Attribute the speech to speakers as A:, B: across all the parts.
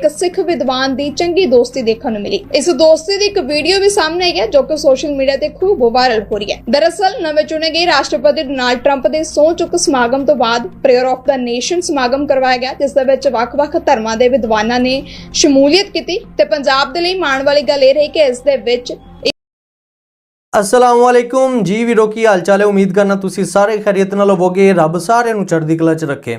A: ਇੱਕ ਸਿੱਖ ਵਿਦਵਾਨ ਦੀ ਚੰਗੀ ਦੋਸਤੀ ਦੇਖਣ ਨੂੰ ਮਿਲੀ। ਇਸ ਦੋਸਤੀ ਦੀ ਇੱਕ ਵੀਡੀਓ ਵੀ ਸਾਹਮਣੇ ਆਈ ਹੈ, ਜੋ ਕਿ ਸੋਸ਼ਲ ਮੀਡੀਆ ਤੇ ਖੂਬ ਵਾਇਰਲ ਹੋ ਰਹੀ ਹੈ। ਦਰਅਸਲ, ਨਵੇਂ ਚੁਣੇ ਗਏ ਰਾਸ਼ਟਰਪਤੀ ਡੋਨਾਲਡ ਟਰੰਪ ਦੇ ਸਹੁੰ ਚੁੱਕ ਸਮਾਗਮ ਤੋਂ ਬਾਅਦ ਪ੍ਰੇਅਰ ਆਫ ਦਾ ਨੇਸ਼ਨ ਸਮਾਗਮ ਕਰਵਾਇਆ ਗਿਆ, ਜਿਸ ਦੇ ਵਿੱਚ ਵੱਖ-ਵੱਖ ਧਰਮਾਂ ਦੇ ਵਿਦਵਾਨਾਂ ਨੇ ਸ਼ਮੂਲੀਅਤ ਕੀਤੀ ਤੇ ਪੰਜਾਬ ਦੇ ਲਈ ਮਾਣ ਵਾਲੀ ਗੱਲ ਇਹ ਰਹੀ ਕਿ ਇਸ ਦੇ ਵਿੱਚ
B: ਅਸਲਾਮ ਵਾਲੇਕੁਮ। ਜੀ ਵੀਰੋ, ਕੀ ਹਾਲ ਚਾਲ ਹੈ? ਉਮੀਦ ਕਰਨਾ ਤੁਸੀਂ ਸਾਰੇ ਖੈਰੀਅਤ ਨਾਲ ਹੋਵੋਗੇ। ਰੱਬ ਸਾਰਿਆਂ ਨੂੰ ਚੜ੍ਹਦੀ ਕਲਾ 'ਚ ਰੱਖੇ।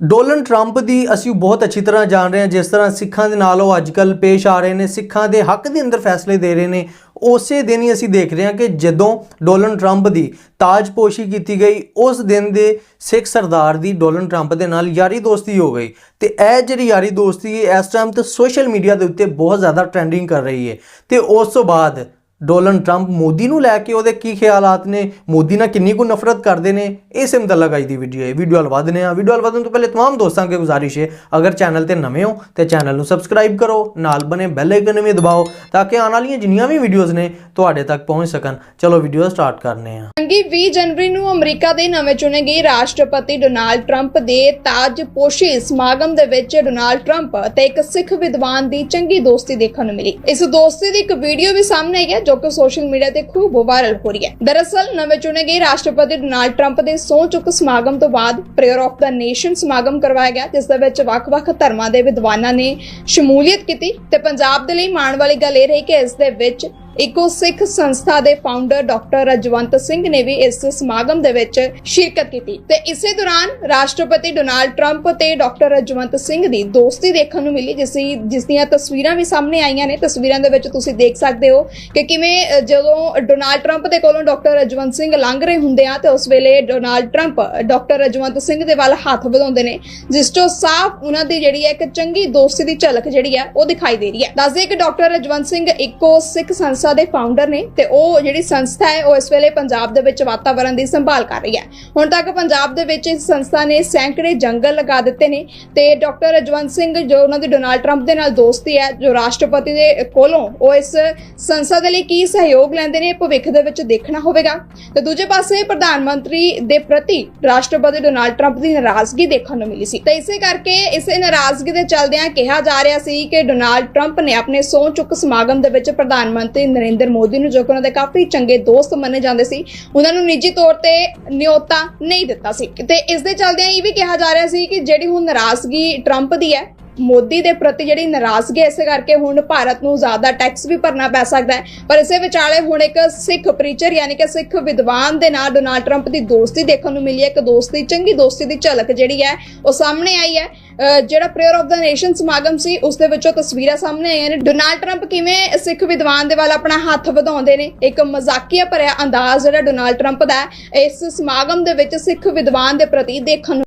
B: ਡੋਨਲਡ ਟਰੰਪ ਦੀ ਅਸੀਂ ਬਹੁਤ ਅੱਛੀ ਤਰ੍ਹਾਂ ਜਾਣ ਰਹੇ ਹਾਂ, ਜਿਸ ਤਰ੍ਹਾਂ ਸਿੱਖਾਂ ਦੇ ਨਾਲ ਉਹ ਅੱਜਕੱਲ ਪੇਸ਼ ਆ ਰਹੇ ਨੇ, ਸਿੱਖਾਂ ਦੇ ਹੱਕ ਦੇ ਅੰਦਰ ਫੈਸਲੇ ਦੇ ਰਹੇ ਨੇ, ਉਸੇ ਦਿਨ ਹੀ ਅਸੀਂ ਦੇਖ ਰਹੇ ਹਾਂ ਕਿ ਜਦੋਂ ਡੋਨਲਡ ਟਰੰਪ ਦੀ ਤਾਜਪੋਸ਼ੀ ਕੀਤੀ ਗਈ, ਉਸ ਦਿਨ ਦੇ ਸਿੱਖ ਸਰਦਾਰ ਦੀ ਡੋਨਲਡ ਟਰੰਪ ਦੇ ਨਾਲ ਯਾਰੀ ਦੋਸਤੀ ਹੋ ਗਈ। ਤੇ ਇਹ ਜਿਹੜੀ ਯਾਰੀ ਦੋਸਤੀ ਇਸ ਟਾਈਮ ਤੇ ਸੋਸ਼ਲ ਮੀਡੀਆ ਦੇ ਉੱਤੇ ਬਹੁਤ ਜ਼ਿਆਦਾ ਟ੍ਰੈਂਡਿੰਗ ਕਰ ਰਹੀ ਹੈ। ਤੇ ਉਸ ਤੋਂ ਬਾਅਦ ਡੋਨਲਡ ਟਰੰਪ ਮੋਦੀ ਨੂੰ ਲੈ ਕੇ ਉਹਦੇ ਕੀ ਖਿਆਲਾਤ ਨੇ ਮੋਦੀ ਨਾਲ ਕਿੰਨੀ ਕੁ ਨਫ਼ਰਤ ਕਰਦੇ ਨੇ ਇਸੇ ਮੁਤਲਕ ਅੱਜ ਦੀ ਵੀਡੀਓ ਹੈ ਵੀਡੀਓ ਹਲ ਵਧਨੇ ਆ ਵੀਡੀਓ ਹਲ ਵਧਣ ਤੋਂ ਪਹਿਲੇ तमाम ਦੋਸਤਾਂ ਅੱਗੇ ਗੁਜ਼ਾਰਿਸ਼ ਹੈ ਅਗਰ ਚੈਨਲ ਤੇ ਨਵੇਂ ਹੋ ਤੇ ਚੈਨਲ ਨੂੰ ਸਬਸਕ੍ਰਾਈਬ ਕਰੋ ਨਾਲ ਬਨੇ ਬੈਲ ਆਈਕਨ ਵੀ ਦਬਾਓ ਤਾਂ ਕਿ ਆਉਣ ਵਾਲੀਆਂ ਜਿੰਨੀਆਂ ਵੀ ਵੀਡੀਓਜ਼ ਨੇ ਤੁਹਾਡੇ ਤੱਕ ਪਹੁੰਚ ਸਕਣ ਚਲੋ ਵੀਡੀਓ ਸਟਾਰਟ ਕਰਨੇ ਆ
A: ਚੰਗੀ 20 ਜਨਵਰੀ ਨੂੰ ਅਮਰੀਕਾ ਦੇ ਨਵੇਂ ਚੁਣੇ ਗਏ ਰਾਸ਼ਟਰਪਤੀ ਡੋਨਾਲਡ ਟਰੰਪ ਦੇ ਤਾਜਪੋਸ਼ੀ ਸਮਾਗਮ ਦੇ ਵਿੱਚ ਡੋਨਾਲਡ ਟਰੰਪ ਤੇ ਇੱਕ ਸਿੱਖ ਵਿਦਵਾਨ ਦੀ ਚੰਗੀ ਦੋਸਤੀ ਦੇਖਣ ਨੂੰ ਮਿਲੀ ਇਸ ਦੋਸਤੀ ਦੀ ਇੱਕ ਵੀਡੀਓ ਵੀ ਸਾਹਮਣੇ ਆਈ ਹੈ ਜੋ ਕਿ ਸੋਸ਼ਲ ਮੀਡੀਆ ਤੇ ਖੂਬ ਵਾਇਰਲ ਹੋ ਰਹੀ ਹੈ। ਦਰਅਸਲ, ਨਵੇਂ ਚੁਣੇ ਗਏ ਰਾਸ਼ਟਰਪਤੀ ਡੋਨਾਲਡ ਟਰੰਪ ਦੇ ਸਹੁੰ ਚੁੱਕ ਸਮਾਗਮ ਤੋਂ ਬਾਅਦ ਪ੍ਰੇਅਰ ਆਫ ਦਾ ਨੇਸ਼ਨ ਸਮਾਗਮ ਕਰਵਾਇਆ ਗਿਆ, ਜਿਸ ਦੇ ਵਿੱਚ ਵੱਖ-ਵੱਖ ਧਰਮਾਂ ਦੇ ਵਿਦਵਾਨਾਂ ਨੇ ਸ਼ਮੂਲੀਅਤ ਕੀਤੀ ਤੇ ਪੰਜਾਬ ਦੇ ਲਈ ਮਾਣ ਵਾਲੀ ਗੱਲ ਇਹ ਰਹੀ ਕਿ ਇਸ ਦੇ ਵਿੱਚ ਇਕੋ ਸਿੱਖ ਸੰਸਥਾ ਦੇ ਫਾਊਂਡਰ ਡਾਕਟਰ ਰਜਵੰਤ ਸਿੰਘ ਨੇ ਵੀ ਇਸ ਸਮਾਗਮ ਦੇ ਵਿੱਚ ਸ਼ਿਰਕਤ ਕੀਤੀ ਤੇ ਇਸੇ ਦੌਰਾਨ ਰਾਸ਼ਟਰਪਤੀ ਡੋਨਾਲਡ ਟਰੰਪ ਤੇ ਡਾਕਟਰ ਰਜਵੰਤ ਸਿੰਘ ਦੀ ਦੋਸਤੀ ਦੇਖਣ ਨੂੰ ਮਿਲੀ, ਜਿਸ ਜਿਸ ਦੀਆਂ ਤਸਵੀਰਾਂ ਵੀ ਸਾਹਮਣੇ ਆਈਆਂ ਨੇ। ਤਸਵੀਰਾਂ ਦੇ ਵਿੱਚ ਤੁਸੀਂ ਦੇਖ ਸਕਦੇ ਹੋ ਕਿ ਕਿਵੇਂ ਜਦੋਂ ਡੋਨਾਲਡ ਟਰੰਪ ਦੇ ਕੋਲੋਂ ਡਾਕਟਰ ਰਜਵੰਤ ਸਿੰਘ ਲੰਘ ਰਹੇ ਹੁੰਦੇ ਆ ਤੇ ਉਸ ਵੇਲੇ Donald Trump doctor Rajwant Singh ਦੇ ਵੱਲ ਹੱਥ ਵਧਾਉਂਦੇ ਨੇ, ਜਿਸ ਤੋਂ ਸਾਫ਼ ਉਹਨਾਂ ਦੀ ਜਿਹੜੀ ਹੈ ਇੱਕ ਚੰਗੀ ਦੋਸਤੀ ਦੀ ਝਲਕ ਜਿਹੜੀ ਹੈ ਉਹ ਦਿਖਾਈ ਦੇ ਰਹੀ ਹੈ। ਦੱਸਦੇ ਕਿ ਡਾਕਟਰ ਰਜਵੰਤ ਸਿੰਘ ਇੱਕੋ ਸਿੱਖ ਸੰਸਥਾ ਦੇ ਫਾਊਂਡਰ ਨੇ ਤੇ ਉਹ ਜਿਹੜੀ ਸੰਸਥਾ ਹੈ, ਉਹ ਇਸ ਵੇਲੇ ਪੰਜਾਬ ਦੇ ਵਿੱਚ ਵਾਤਾਵਰਣ ਦੀ ਸੰਭਾਲ ਕਰ ਰਹੀ ਹੈ। ਹੁਣ ਤੱਕ ਪੰਜਾਬ ਦੇ ਵਿੱਚ ਇਸ ਸੰਸਥਾ ਨੇ ਸੈਂਕੜੇ ਜੰਗਲ ਲਗਾ ਦਿੱਤੇ ਨੇ ਤੇ ਡਾਕਟਰ ਰਜਵੰਤ ਸਿੰਘ ਜੋ ਉਹਨਾਂ ਦੀ ਡੋਨਾਲਡ ਟਰੰਪ ਦੇ ਨਾਲ ਦੋਸਤੀ ਹੈ, ਜੋ ਰਾਸ਼ਟਰਪਤੀ ਦੇ ਕੋਲੋਂ ਉਹ ਇਸ ਸੰਸਥਾ ਦੇ ਲਈ ਕੀ ਸਹਿਯੋਗ ਲੈਂਦੇ ਨੇ, ਭਵਿੱਖ ਦੇ ਵਿੱਚ ਦੇਖਣਾ ਹੋਵੇਗਾ। ਤੇ ਦੂਜੇ ਪਾਸੇ ਪ੍ਰਧਾਨ ਮੰਤਰੀ ਦੇ ਪ੍ਰਤੀ ਰਾਸ਼ਟਰਪਤੀ ਡੋਨਾਲਡ ਟਰੰਪ ਦੀ ਨਾਰਾਜ਼ਗੀ ਦੇਖਣ ਨੂੰ ਮਿਲੀ ਸੀ। ਤੇ ਇਸੇ ਕਰਕੇ ਇਸੇ ਨਾਰਾਜ਼ਗੀ ਦੇ ਚੱਲਦਿਆਂ ਕਿਹਾ ਜਾ ਰਿਹਾ ਸੀ ਕਿ ਡੋਨਾਲਡ ਟਰੰਪ ਨੇ ਆਪਣੇ ਸਹੁੰ ਚੁੱਕ ਸਮਾਗਮ ਦੇ ਵਿੱਚ ਪ੍ਰਧਾਨ ਮੰਤਰੀ ਨਰਿੰਦਰ ਮੋਦੀ ਨੂੰ, ਜੋ ਕਿ ਉਹਨਾਂ ਦੇ ਕਾਫੀ ਚੰਗੇ ਦੋਸਤ ਮੰਨੇ ਜਾਂਦੇ ਸੀ, ਉਹਨਾਂ ਨੂੰ ਨਿੱਜੀ ਤੌਰ ਤੇ ਨਿਯੋਤਾ ਨਹੀਂ ਦਿੱਤਾ ਸੀ। ਤੇ ਇਸ ਦੇ ਚੱਲਦਿਆਂ ਇਹ ਵੀ ਕਿਹਾ ਜਾ ਰਿਹਾ ਸੀ ਕਿ ਜਿਹੜੀ ਹੁਣ ਨਾਰਾਜ਼ਗੀ ਟਰੰਪ ਦੀ ਹੈ, ਮੋਦੀ ਦੇ ਪ੍ਰਤੀ ਜਿਹੜੀ ਨਾਰਾਜ਼ਗੀ ਇਸੇ ਕਰਕੇ ਹੁਣ ਭਾਰਤ ਨੂੰ ਜ਼ਿਆਦਾ ਟੈਕਸ ਵੀ ਭਰਨਾ ਪੈ ਸਕਦਾ ਹੈ। ਪਰ ਇਸੇ ਵਿਚਾਲੇ ਹੁਣ ਇੱਕ ਸਿੱਖ ਪ੍ਰੀਚਰ ਯਾਨੀ ਕਿ ਸਿੱਖ ਵਿਦਵਾਨ ਦੇ ਨਾਲ ਡੋਨਾਲਡ ਟਰੰਪ ਦੀ ਦੋਸਤੀ ਦੇਖਣ ਨੂੰ ਮਿਲੀ ਹੈ। ਇੱਕ ਦੋਸਤੀ, ਚੰਗੀ ਦੋਸਤੀ ਦੀ ਝਲਕ ਜਿਹੜੀ ਹੈ, ਉਹ ਸਾਹਮਣੇ ਆਈ ਹੈ। ਜਿਹੜਾ ਪ੍ਰੇਅਰ ਆਫ ਦਾ ਨੇਸ਼ਨ ਸਮਾਗਮ ਸੀ, ਉਸ ਦੇ ਵਿੱਚੋਂ ਤਸਵੀਰਾਂ ਸਾਹਮਣੇ ਆਈਆਂ ਨੇ। ਡੋਨਾਲਡ ਟਰੰਪ ਕਿਵੇਂ ਸਿੱਖ ਵਿਦਵਾਨ ਦੇ ਵੱਲ ਆਪਣਾ ਹੱਥ ਵਧਾਉਂਦੇ ਨੇ? ਇੱਕ ਮਜ਼ਾਕੀਆ ਭਰਿਆ ਅੰਦਾਜ਼ ਜਿਹੜਾ ਡੋਨਾਲਡ ਟਰੰਪ ਦਾ ਇਸ ਸਮਾਗਮ ਦੇ ਵਿੱਚ ਸਿੱਖ ਵਿਦਵਾਨ ਦੇ ਪ੍ਰਤੀ ਦੇਖਣ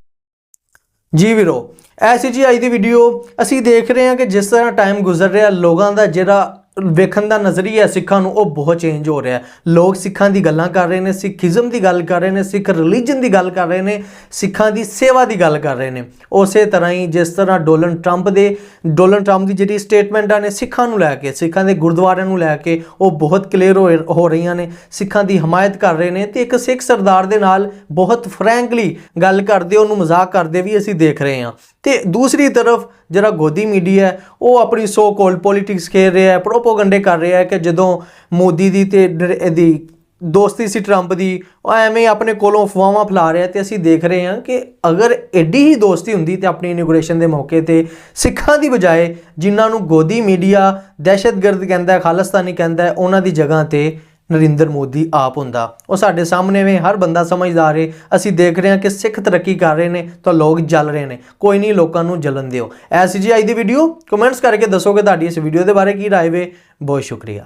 B: ਜੀ ਵੀਰੋ, ਐਸੀ ਜੀ ਅੱਜ ਦੀ ਵੀਡੀਓ ਅਸੀਂ ਦੇਖ ਰਹੇ ਹਾਂ ਕਿ ਜਿਸ ਤਰ੍ਹਾਂ ਟਾਈਮ ਗੁਜ਼ਰ ਰਿਹਾ, ਲੋਕਾਂ ਦਾ ਜਿਹੜਾ ਵੇਖਣ ਦਾ ਨਜ਼ਰੀਆ ਸਿੱਖਾਂ ਨੂੰ ਉਹ ਬਹੁਤ ਚੇਂਜ ਹੋ ਰਿਹਾ ਲੋਕ ਸਿੱਖਾਂ ਦੀ ਗੱਲਾਂ ਕਰ ਰਹੇ ਨੇ, ਸਿੱਖੀਜ਼ਮ ਦੀ ਗੱਲ ਕਰ ਰਹੇ ਨੇ, ਸਿੱਖ ਰਿਲੀਜਨ ਦੀ ਗੱਲ ਕਰ ਰਹੇ ਨੇ, ਸਿੱਖਾਂ ਦੀ ਸੇਵਾ ਦੀ ਗੱਲ ਕਰ ਰਹੇ ਨੇ। ਉਸੇ ਤਰ੍ਹਾਂ ਹੀ ਜਿਸ ਤਰ੍ਹਾਂ ਡੋਨਲਡ ਟਰੰਪ ਦੇ ਡੋਨਲਡ ਟਰੰਪ ਦੀ ਜਿਹੜੀ ਸਟੇਟਮੈਂਟਾਂ ਨੇ, ਸਿੱਖਾਂ ਨੂੰ ਲੈ ਕੇ, ਸਿੱਖਾਂ ਦੇ ਗੁਰਦੁਆਰਿਆਂ ਨੂੰ ਲੈ ਕੇ ਉਹ ਬਹੁਤ ਕਲੀਅਰ ਹੋ ਰਹੀਆਂ ਨੇ, ਸਿੱਖਾਂ ਦੀ ਹਮਾਇਤ ਕਰ ਰਹੇ ਨੇ ਤੇ ਇੱਕ ਸਿੱਖ ਸਰਦਾਰ ਦੇ ਨਾਲ ਬਹੁਤ ਫਰੈਂਕਲੀ ਗੱਲ ਕਰਦੇ, ਉਹਨੂੰ ਮਜ਼ਾਕ ਕਰਦੇ ਵੀ ਅਸੀਂ ਦੇਖ ਰਹੇ ਹਾਂ। ਤੇ ਦੂਸਰੀ ਤਰਫ ਜਿਹੜਾ ਗੋਦੀ ਮੀਡੀਆ ਹੈ, ਉਹ ਆਪਣੀ ਸੋ ਕੋਲ ਪੋਲਿਟਿਕਸ ਖੇਡ ਰਿਹਾ ਹੈ ਪ੍ਰੋਪੋਗੰਡੇ ਕਰ ਰਿਹਾ ਹੈ ਕਿ ਜਦੋਂ ਮੋਦੀ ਦੀ ਤੇ ਇਹਦੀ ਦੋਸਤੀ ਸੀ ਟਰੰਪ ਦੀ, ਉਹ ਐਵੇਂ ਹੀ ਆਪਣੇ ਕੋਲੋਂ ਅਫਵਾਹਾਂ ਫੈਲਾ ਰਿਹਾ ਤੇ ਅਸੀਂ ਦੇਖ ਰਹੇ ਹਾਂ ਕਿ ਅਗਰ ਐਡੀ ਹੀ ਦੋਸਤੀ ਹੁੰਦੀ ਤੇ ਆਪਣੀ ਇਨੋਗ੍ਰੇਸ਼ਨ ਦੇ ਮੌਕੇ ਤੇ ਸਿੱਖਾਂ ਦੀ ਬਜਾਏ ਜਿਨ੍ਹਾਂ ਨੂੰ ਗੋਦੀ ਮੀਡੀਆ ਦਹਿਸ਼ਤਗਰਦ ਕਹਿੰਦਾ ਹੈ, ਖਾਲਿਸਤਾਨੀ ਕਹਿੰਦਾ ਹੈ, ਉਹਨਾਂ ਦੀ ਜਗ੍ਹਾ ਤੇ ਨਰਿੰਦਰ ਮੋਦੀ ਆਪ ਹੁੰਦਾ। ਉਹ ਸਾਡੇ ਸਾਹਮਣੇ ਵੇ, ਹਰ ਬੰਦਾ ਸਮਝਦਾਰ ਹੈ ਅਸੀਂ ਦੇਖ ਰਹੇ ਹਾਂ ਕਿ ਸਿੱਖ ਤਰੱਕੀ ਕਰ ਰਹੇ ਨੇ ਤਾਂ ਲੋਕ ਜਲ ਰਹੇ ਨੇ। ਕੋਈ ਨਹੀਂ, ਲੋਕਾਂ ਨੂੰ ਜਲਣ ਦਿਓ। ਐਸੀ ਜੀ ਅੱਜ ਦੀ ਵੀਡੀਓ ਕਮੈਂਟਸ ਕਰਕੇ ਦੱਸੋਗੇ ਤੁਹਾਡੀ ਇਸ ਵੀਡੀਓ ਦੇ ਬਾਰੇ ਕੀ ਰਾਏ ਵੇ। ਬਹੁਤ ਸ਼ੁਕਰੀਆ।